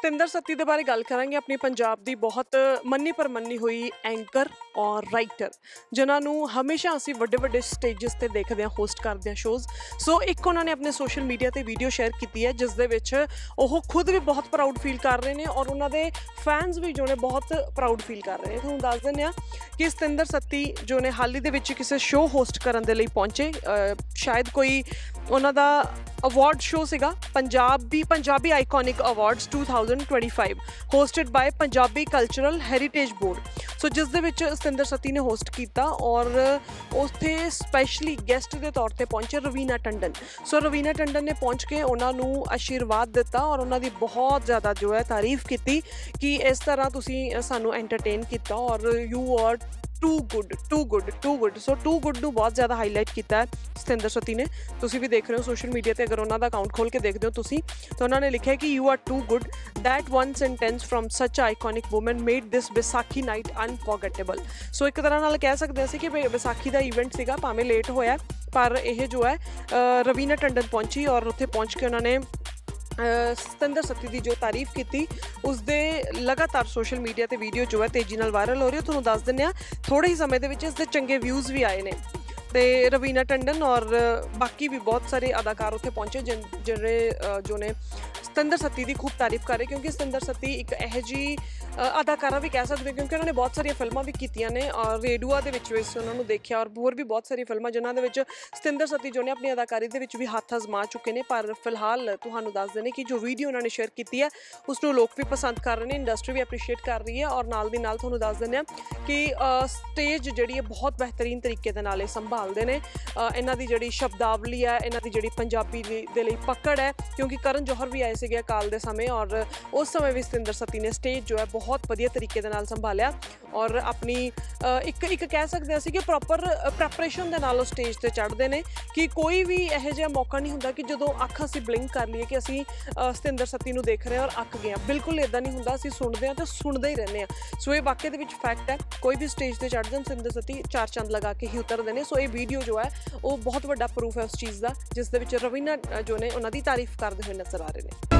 ਸਤਿੰਦਰ ਸੱਤੀ ਦੇ ਬਾਰੇ ਗੱਲ ਕਰਾਂਗੇ। ਆਪਣੀ ਪੰਜਾਬ ਦੀ ਬਹੁਤ ਮੰਨੀ ਪਰਮੰਨੀ ਹੋਈ ਐਂਕਰ ਔਰ ਰਾਈਟਰ ਜਿਨ੍ਹਾਂ ਨੂੰ ਹਮੇਸ਼ਾ ਅਸੀਂ ਵੱਡੇ ਵੱਡੇ ਸਟੇजेस ਤੇ ਦੇਖਦੇ ਹਾਂ ਹੋਸਟ ਕਰਦੇ ਹਾਂ ਸ਼ੋਜ਼ ਸੋ ਇੱਕ ਉਹਨਾਂ ਨੇ ਆਪਣੇ ਸੋਸ਼ਲ ਮੀਡੀਆ ਤੇ ਵੀਡੀਓ ਸ਼ੇਅਰ ਕੀਤੀ ਹੈ ਜਿਸ ਦੇ ਵਿੱਚ ਉਹ ਖੁਦ ਵੀ ਬਹੁਤ ਪ੍ਰਾਊਡ ਫੀਲ ਕਰ ਰਹੇ ਨੇ ਔਰ ਉਹਨਾਂ ਦੇ ਫੈਨਸ ਵੀ ਜੋ ਨੇ ਬਹੁਤ ਪ੍ਰਾਊਡ ਫੀਲ ਕਰ ਰਹੇ ਨੇ। ਤੁਹਾਨੂੰ ਦੱਸ ਦਿੰਦੇ ਆ ਕਿ ਸਤਿੰਦਰ ਸੱਤੀ ਜੋ ਨੇ ਹਾਲ ਹੀ ਦੇ ਵਿੱਚ ਕਿਸੇ ਸ਼ੋਅ ਹੋਸਟ ਕਰਨ ਦੇ ਲਈ ਪਹੁੰਚੇ। ਸ਼ਾਇਦ ਕੋਈ ਉਹਨਾਂ ਦਾ ਅਵਾਰਡ ਸ਼ੋਅ ਸੀਗਾ, Punjabi Punjabi iconic awards 2025 hosted by Punjabi cultural heritage board so ਜਿਸ ਦੇ ਵਿੱਚ ਸਤਿੰਦਰ ਸਤੀ ਨੇ ਹੋਸਟ ਕੀਤਾ ਔਰ ਉੱਥੇ ਸਪੈਸ਼ਲੀ ਗੈਸਟ ਦੇ ਤੌਰ ਤੇ ਪਹੁੰਚੇ ਰਵੀਨਾ ਟੰਡਨ. ਸੋ ਰਵੀਨਾ ਟੰਡਨ ਨੇ ਪਹੁੰਚ ਕੇ ਉਹਨਾਂ ਨੂੰ ਆਸ਼ੀਰਵਾਦ ਦਿੱਤਾ ਔਰ ਉਹਨਾਂ ਦੀ ਬਹੁਤ ਜ਼ਿਆਦਾ ਜੋ ਹੈ ਤਾਰੀਫ ਕੀਤੀ ਕਿ ਇਸ ਤਰ੍ਹਾਂ ਤੁਸੀਂ ਸਾਨੂੰ ਐਂਟਰਟੇਨ ਕੀਤਾ ਔਰ you are too good too good too good so too good ਨੂੰ ਬਹੁਤ ਜ਼ਿਆਦਾ ਹਾਈਲਾਈਟ ਕੀਤਾ ਹੈ ਸਤਿੰਦਰ ਸਤੀ ਨੇ। ਤੁਸੀਂ ਵੀ ਦੇਖ ਰਹੇ ਹੋ ਸੋਸ਼ਲ ਮੀਡੀਆ ਤੇ ਅਗਰ ਉਹਨਾਂ ਦਾ ਅਕਾਊਂਟ ਖੋਲ ਕੇ ਦੇਖਦੇ ਹੋ ਤੁਸੀਂ ਤਾਂ ਉਹਨਾਂ ਨੇ ਲਿਖਿਆ ਕਿ you are too good that one sentence from such a iconic woman made this Vaisakhi night unforgettable. So ਇੱਕ ਤਰ੍ਹਾਂ ਨਾਲ ਕਹਿ ਸਕਦੇ ਅਸੀਂ ਕਿ ਵੀ ਵਿਸਾਖੀ ਦਾ ਇਵੈਂਟ ਸੀਗਾ ਭਾਵੇਂ ਲੇਟ ਹੋਇਆ ਪਰ ਇਹ ਜੋ ਹੈ ਅ, ਰਵੀਨਾ ਟੰਡਨ ਪਹੁੰਚੀ ਔਰ ਉੱਥੇ ਪਹੁੰਚ ਕੇ ਉਹਨਾਂ ਨੇ ਅ, ਸਤਿੰਦਰ ਸੱਤੀ ਦੀ ਜੋ ਤਾਰੀਫ ਕੀਤੀ ਉਸ ਦੇ ਲਗਾਤਾਰ ਸੋਸ਼ਲ ਮੀਡੀਆ ਤੇ ਵੀਡੀਓ ਜੋ ਹੈ ਤੇਜ਼ੀ ਨਾਲ ਵਾਇਰਲ ਹੋ ਰਹੀ ਹੈ। ਤੁਹਾਨੂੰ ਦੱਸ ਦਿੰਦੇ ਆ ਥੋੜੇ ਹੀ ਸਮੇਂ ਦੇ ਵਿੱਚ ਇਸ ਦੇ ਚੰਗੇ ਵਿਊਜ਼ ਵੀ ਆਏ ਨੇ। ਤੇ ਰਵੀਨਾ ਟੰਡਨ ਔਰ ਬਾਕੀ ਵੀ ਬਹੁਤ ਸਾਰੇ ਅਦਾਕਾਰ ਉੱਥੇ ਪਹੁੰਚੇ ਜਿਹੜੇ ਜੋ ਨੇ ਸਤਿੰਦਰ ਸੱਤੀ ਦੀ ਖੂਬ ਤਾਰੀਫ ਕਰ ਰਹੇ, ਕਿਉਂਕਿ ਸਤਿੰਦਰ ਸੱਤੀ ਇੱਕ ਇਹੋ ਜੀ ਅਦਾਕਾਰਾ ਵੀ ਕਹਿ ਸਕਦੇ ਹਾਂ ਕਿਉਂਕਿ ਉਹਨਾਂ ਨੇ ਬਹੁਤ ਸਾਰੀਆਂ ਫਿਲਮਾਂ ਵੀ ਕੀਤੀਆਂ ਨੇ, ਔਰ ਰੇਡੂਆ ਦੇ ਵਿੱਚ ਵੀ ਅਸੀਂ ਉਹਨਾਂ ਨੂੰ ਦੇਖਿਆ, ਔਰ ਹੋਰ ਵੀ ਬਹੁਤ ਸਾਰੀਆਂ ਫਿਲਮਾਂ ਜਿਨ੍ਹਾਂ ਦੇ ਵਿੱਚ ਸਤਿੰਦਰ ਸੱਤੀ ਜੋ ਨੇ ਆਪਣੀ ਅਦਾਕਾਰੀ ਦੇ ਵਿੱਚ ਵੀ ਹੱਥ ਅਜ਼ਮਾ ਚੁੱਕੇ ਨੇ, ਪਰ ਫਿਲਹਾਲ ਤੁਹਾਨੂੰ ਦੱਸ ਦਿੰਦੇ ਕਿ ਜੋ ਵੀਡੀਓ ਉਹਨਾਂ ਨੇ ਸ਼ੇਅਰ ਕੀਤੀ ਹੈ ਉਸ ਨੂੰ ਲੋਕ ਵੀ ਪਸੰਦ ਕਰ ਰਹੇ ਨੇ, ਇੰਡਸਟਰੀ ਵੀ ਐਪਰੀਸ਼ੀਏਟ ਕਰ ਰਹੀ ਹੈ, ਔਰ ਨਾਲ ਦੀ ਨਾਲ ਤੁਹਾਨੂੰ ਦੱਸ ਦਿੰਦੇ ਆ ਕਿ ਸਟੇਜ ਜਿਹੜੀ ਹੈ ਬਹੁਤ ਬਿਹਤਰੀਨ ਤਰੀਕੇ ਦੇ ਨਾਲ ਇਹ ਸੰਭਾਲਦੇ ਨੇ ਇਹਨਾਂ ਦੀ ਜਿਹੜੀ ਸ਼ਬਦਾਵਲੀ ਹੈ, ਇਹਨਾਂ ਦੀ ਜਿਹੜੀ ਪੰਜਾਬੀ ਦੇ ਲਈ ਪਕੜ ਹੈ, ਕਿਉਂਕਿ ਕਰਨ ਜੋਹਰ ਵੀ ਆਏ ਸੀ ਗਿਆ ਕਾਲ ਦੇ ਸਮੇਂ ਔਰ ਉਸ ਸਮੇਂ ਵੀ ਸਤਿੰਦਰ ਸਤੀ ਨੇ ਸਟੇਜ ਜੋ ਹੈ ਬਹੁਤ ਵਧੀਆ ਤਰੀਕੇ ਦੇ ਨਾਲ ਸੰਭਾਲਿਆ ਔਰ ਆਪਣੀ ਇੱਕ ਇੱਕ ਕਹਿ ਸਕਦੇ ਅਸੀਂ ਕਿ ਪ੍ਰੋਪਰ ਪ੍ਰੈਪਰੇਸ਼ਨ ਦੇ ਨਾਲ ਉਹ ਸਟੇਜ ਤੇ ਚੜ੍ਹਦੇ ਨੇ ਕਿ ਕੋਈ ਵੀ ਇਹੋ ਜਿਹਾ ਮੌਕਾ ਨਹੀਂ ਹੁੰਦਾ ਕਿ ਜਦੋਂ ਅੱਖ ਅਸੀਂ ਬਲਿੰਕ ਕਰ ਲਈਏ ਕਿ ਅਸੀਂ ਸਤਿੰਦਰ ਸਤੀ ਨੂੰ ਦੇਖ ਰਹੇ ਹਾਂ ਔਰ ਅੱਕ ਗਏ ਹਾਂ। ਬਿਲਕੁਲ ਇਦਾਂ ਨਹੀਂ ਹੁੰਦਾ, ਅਸੀਂ ਸੁਣਦੇ ਹਾਂ ਤੇ ਸੁਣਦੇ ਹੀ ਰਹਿੰਦੇ ਹਾਂ। ਸੋ ਇਹ ਵਾਕਿਆ ਦੇ ਵਿੱਚ ਫੈਕਟ ਹੈ, ਕੋਈ ਵੀ ਸਟੇਜ ਤੇ ਚੜ੍ਹ ਜਾਣ ਸਤਿੰਦਰ ਸਤੀ ਚਾਰ ਚੰਦ ਲਗਾ ਕੇ ਹੀ ਉਤਰਦੇ ਨੇ। ਸੋ ਇਹ ਵੀਡੀਓ ਜੋ ਹੈ, ਉਹ ਬਹੁਤ ਵੱਡਾ ਪ੍ਰੂਫ ਹੈ ਉਸ ਚੀਜ਼ ਦਾ, ਜਿਸ ਦੇ ਵਿੱਚ ਰਵੀਨਾ ਜੋ ਨੇ ਉਹਨਾਂ ਦੀ ਤਾਰੀਫ ਕਰਦੇ ਹੋਏ ਨਜ਼ਰ ਆ ਰਹੇ ਨੇ।